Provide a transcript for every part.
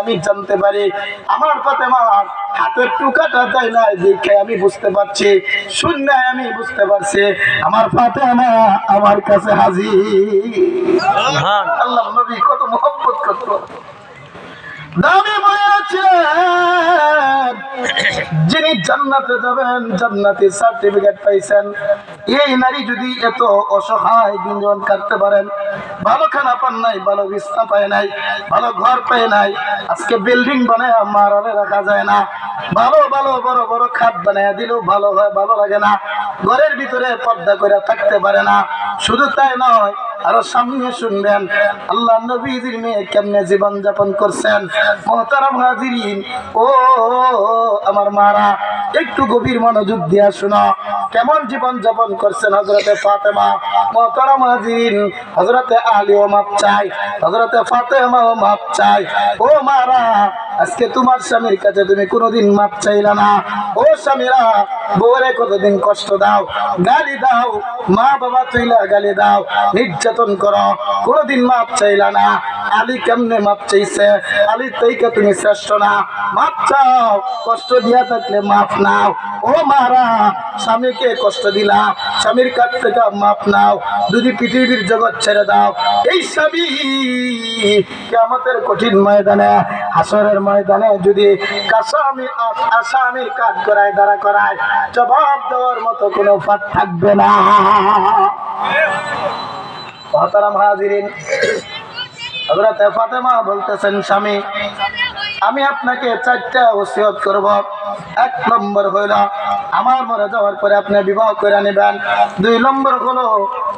আমি জানতে পারি আমার ফাতেমা হাতের টুকাটা দেয় না দেখে আমি বুঝতে পারছি শূন্য আমি বুঝতে পারছি আমার ফাতেমা আমার কাছে হাজি আল্লাহ নবী কত মহব্বত করতো। যিনি জান্নাতে যাবেন জান্নাতি সার্টিফিকেট পাইছেন এই নারী যদি এত অসহায় দিনজন কাটতে পারেন, ভালো খানা পান নাই, ভালো বিছনা পায় নাই, ভালো ঘর পায় নাই, আজকে বিল্ডিং বানায় মারারে রাখা যায় না। ভালো ভালো, বড় বড় খাট বানায় দিলেও ভালো হয়, ভালো লাগে না। ঘরের ভিতরে পর্দা করে থাকতে পারে না। শুধু তাই নয় আরও সামনে শুনবেন। আল্লাহ নবীজির মেয়ে কেমনে জীবন যাপন করছেন? মহতারাম হাজিরিন, ও, আমার মারা, একটু গভীর মনোযোগ দিয়া শোনো। কেমন জীবন যাপন করছেন হজরতে ফাতেমা? মহতারাম হাজিরিন হজরতে আলীও মাপ চাই হজরতে ফাতেমা ও মাপ চাই ও মারা আজকে তোমার স্বামীর কাছে তুমি কোনোদিন মাপ চাইলা না। ও স্বামীরা, বউরে কতদিন কষ্ট দাও, গালি দাও মা বাবা তুইলা গালি দাও, নির্যাতন করো, কোনোদিন মাপ চাইলা না। আলী কেমনে মাপ চাইছে? আলী তাইকে তুমি শ্রেষ্ঠ না। মাপ চাও, কষ্ট দিয়া থাকলে মাপ নাও। ও মারা, স্বামীকে কষ্ট দিলা, স্বামীর কাছ থেকে মাপ নাও। যদি পৃথিবীর জগৎ ছেড়ে দাও, এই স্বামী কেমতের কঠিন ময়দানে হাসরের ময়দানে যদি কাসামি আসামির কাজ করায় দ্বারা করায়, জবাব দেওয়ার মতো কোনো ফাঁক থাকবে না। মহতারাম হাজিরিন, হযরত ফাতেমা বলতেছেন, স্বামী আমি আপনাকে চারটা ওসিয়ত করব। এক নম্বর হইল, আমার মরে যাওয়ার পরে আপনি বিবাহ করে নেবেন। দুই নম্বর হলো,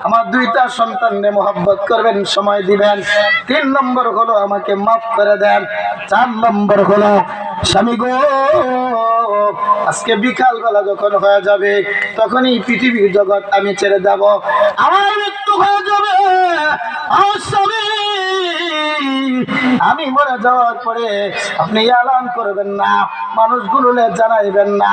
আমার দুইটা সন্তানকে মোহাব্বত করবেন, সময় দিবেন। তিন নম্বর হলো, আমাকে মাফ করে দেন। চার নম্বর হলো, স্বামী গো, আজকে বিকাল বেলা যখন হয়ে যাবে, তখনই পৃথিবীর জগৎ আমি ছেড়ে যাব আমার মৃত্যু হয়ে যাবে, আমার স্বামী আমি মরে যাওয়ার পরে আপনি এলান করবেন না মানুষগুলো জানাইবেন না।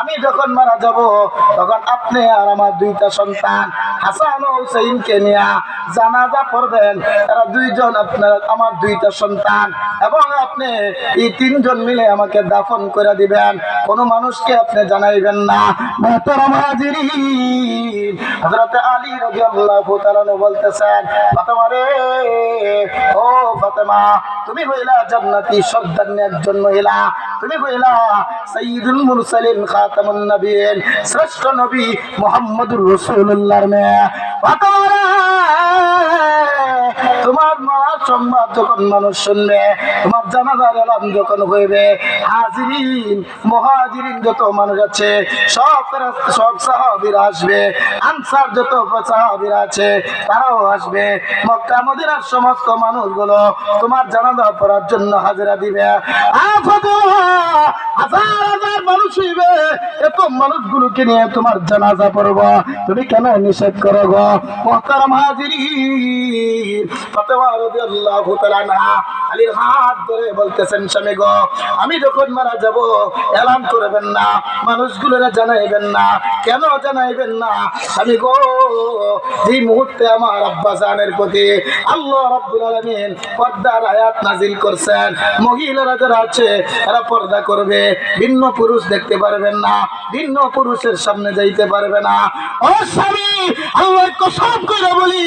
আমি যখন মারা যাব, তখন আপনি আর আমার দুইটা সন্তান, হাসান ও হুসেইনকে নিয়ে জানাজা পড়বেন। তারা দুইজন আপনার, আমার দুইটা সন্তান। এবং আপনি এই তিনজন মিলে আমাকে দাফন করে দিবেন। কোনো মানুষকে আপনি জানাইবেন না। হাজিরিন আলী তাআলা বলতেছেন খাতামুন নবীন, শ্রেষ্ঠ নবী মুহাম্মদুর রাসূলুল্লাহর মেয়ে। তোমার মার সংবাদ যখন মানুষ শুনবে, তোমার জানাজার এলাম যখন হইবে, হাজিরিন, মহাজিরিন যত মানুষ আছে, সব সব সাহাবীরা আসবে, আনসার যত সাহাবীরা আছে, তারাও আসবে। মক্কা, মদিনার সমস্ত মানুষগুলো তোমার জানাজা পড়ার জন্য হাজিরা দিবে। হাজার মানুষ হইবে, এত মানুষগুলোকে নিয়ে তোমার জানাজা পড়ব। তুমি কেন নিষেধ করো গো? মোহতারাম হাজিরিন ফাতেমা রাদিয়াল্লাহু তাআলা আলীর হাত ধরে বলতেছেন, স্বামী গো, আমি যখন মারা যাব, এলান করবেন না, মানুষগুলোরা জানাইবেন না, কেন জানাইবেন না? স্বামী গো এই মুহূর্তে আমার আব্বা জানের প্রতি আল্লাহ রাব্বুল আলামিন পর্দার আয়াত নাজিল করছেন, মহিলারা যারা আছে, তারা পর্দা করবে, ভিন্ন পুরুষ দেখতে পারবেন না, ভিন্ন পুরুষের সামনে যাইতে পারবে না। ও স্বামী আল্লাহ কসম করে বলি,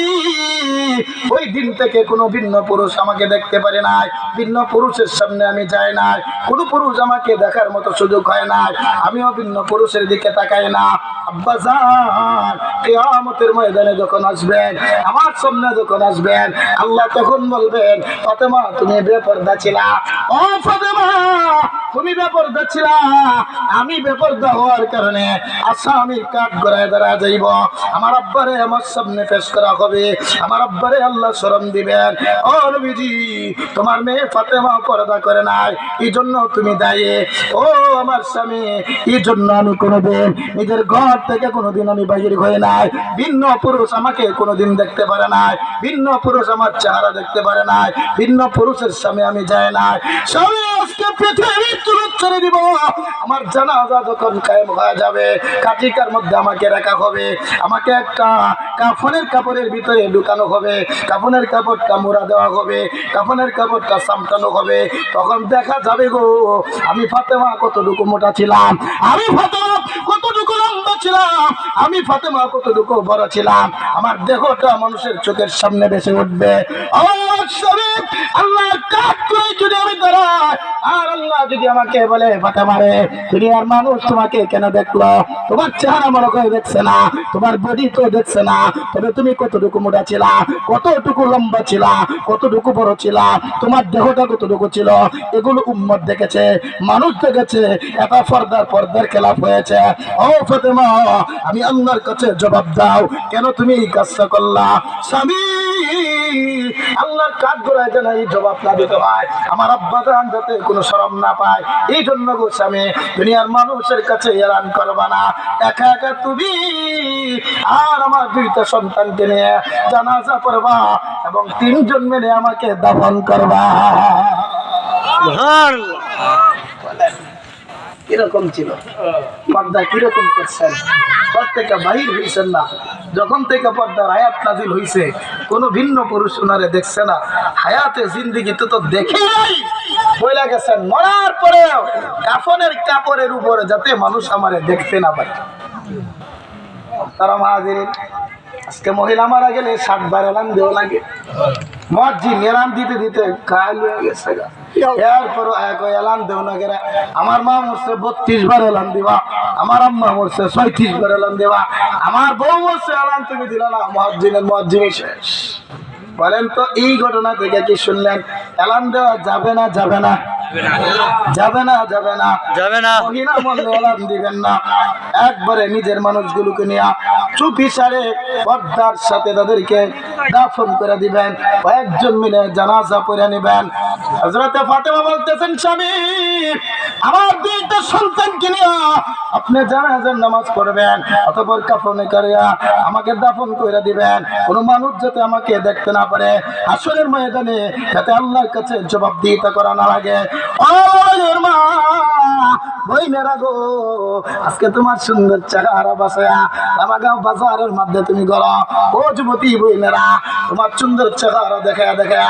ওই দিন থেকে কোনো ভিন্ন পুরুষ আমাকে দেখতে পারে নাই। ভিন্ন পুরুষের সামনে আমি যাই নাই। কোনো পুরুষ আমাকে দেখার মতো সুযোগ হয় নাই। আমিও ভিন্ন পুরুষের দিকে তাকাই না। আব্বা জান কিয়ামতের ময়দানে যখন আসবেন, আমার সামনে যখন আসবেন, আল্লাহ তখন বলবেন, ফাতেমা, তুমি বেপর্দা ছিলা। ও ফাতেমা, তুমি বেপর্দা ছিলা। আমি বেপর্দা হওয়ার কারণে আসামির কাঠ গড়ায় দাঁড়া যাইব। আমার আব্বারে আমার সামনে পেশ করা হবে। আমার আব্বারে আল্লাহ শরম দিবেন। ও নবীজি, তোমার মেয়ে ফাতেমা পর্দা করে নাই এই জন্য তুমি দায়ী। ও আমার স্বামী এই জন্য আমি কোনোদিন নিজের ঘর থেকে কোনোদিন আমি বাহির হয়ে নাই। ভিন্ন পুরুষ আমাকে কোনোদিন দেখতে পারে নাই। ভিন্ন পুরুষ আমার চেহারা দেখতে পারে নাই। ভিন্ন পুরুষের সামনে আমি যাই নাই। স্বামী, আজকে পৃথিবীর ছেড়ে দিব। আমার জানাজা যখন কায়েম হয়ে যাবে কাটিকার মধ্যে আমাকে রাখা হবে। আমাকে একটা কাফনের কাপড়ের ভিতরে ঢুকানো হবে। কাফনের কাপড়টা মোড়া দেওয়া হবে। কাফনের কাপড়টা সামটানো হবে। তখন দেখা যাবে গো, আমি ফাতেমা কতটুকু মোটা ছিলাম। আমি ফাতেমা ছিলাম। আমি ফাতেমা কতটুকু বড় ছিলাম? আমার দেহটা মানুষের চোখের সামনে বেসে উঠবে। আল্লাহ শরীফ আল্লাহর কাজ করে কতটুকু লম্বা কতটুকু বড় ছিলা, তোমার দেহটা কতটুকু ছিল? এগুলো উম্মত দেখেছে, মানুষ দেখেছে, এটা পর্দার পর্দার খেলাপ হয়েছে। ও ফতেমা, আমি আল্লাহর কাছে জবাব দাও, কেন তুমি এই কাজটা করলা? স্বামী! আল্লাহর কাঠ গোড়ায় যেন এই জবাব না দিতে হয়। আমার আব্বা জান যাতে কোনো শরম না পায়, এই জন্য গো স্বামী, দুনিয়ার মানুষের কাছে এলান করবা না। একা একা তুমি আর আমার দুইটা সন্তানকে নিয়ে জানাজা করবা এবং তিনজন মেনে আমাকে দাফন করবা। কীরকম ছিল। পর্দা কীরকম করছেন? পর থেকে বাহির হয়েছেন না। যখন থেকে পর্দার হায়াত নাজিল হয়েছে কোনো ভিন্ন পুরুষ ওনারে দেখছে না। হায়াতে জিন্দিগি তো তো দেখে বইলা গেছেন মরার পরেও কাফনের কাপড়ের উপরে যাতে মানুষ আমারে দেখতে না পারে। তারা মাহাজির আজকে মহিলা মারা গেলে সাতবার এলান দেওয়া লাগে। মসজিদ এলান দিতে দিতে কাল হয়ে গেছে গা। এরপর এক এলান দেও না গেরা। আমার মা মরছে বত্রিশ বার এলান দিবা। আমার আম্মা মরছে ছয়ত্রিশ বার এলান দেবা। আমার বউ মরছে এলান তুমি দিলা না মহাজিনের মসজিদ শেষ। বলেন তো, এই ঘটনা থেকে কি শুনলেন? এলান দেওয়া যাবে না যাবে না। যাবে না যাবে না। যাবে না। মহিলা মরলে এলান দিবেন না। একবারে নিজের মানুষগুলোকে নিয়ে চুপি সারে পর্দার সাথে তাদেরকে দাফন করে দিবেন। কয়েকজন মিলে জানাজা পড়ে নেবেন। হজরতে ফাতেমা বলতেছেন স্বামী আমার দুইটা সন্তানকে নিয়ে আপনি জানাজার নামাজ পড়বেন। অতপর কাফনে করিয়া আমাকে দাফন করে দিবেন। কোনো মানুষ যাতে আমাকে দেখতে না পারে আসরের ময়দানে যাতে আল্লাহর কাছে জবাব দিতে করা না লাগে। ও মায়ের বই মেরা গো? আজকে তোমার সুন্দর চেহারা বাসায়া রামাগাঁও বাজারের মধ্যে তুমি গড়। ও যুবতী বই মেরা, তোমার সুন্দর চেহারা দেখা দেখা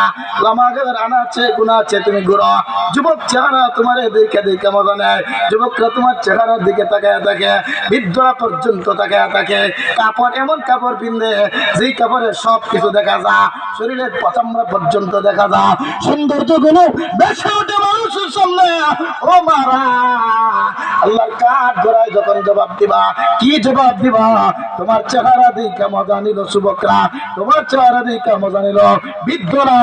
রামাগাঁয়ের আনাচে গুনাচে তুমি ঘুরো যুবক চেহারা তোমার দেখে দেখে মজা নেয়। যুবকরা তোমার চেহারার দিকে তাকায় থাকে বৃদ্ধরা পর্যন্ত তাকায় থাকে কাপড় এমন কাপড় পিনলে যেই কাপড়ে সব কিছু দেখা যা শরীরের পচামড়া পর্যন্ত দেখা যা সৌন্দর্যগুলো বেসে মানুষের সামনে। ও মারা! আল্লাহর কাঠ ঘোড়ায় যখন জবাব দিবা, কি জবাব দিবা? তোমার চেহারা দিকে মজা নিল শুভকরা তোমার চেহারা দিকে মজা নিল বৃদ্ধরা।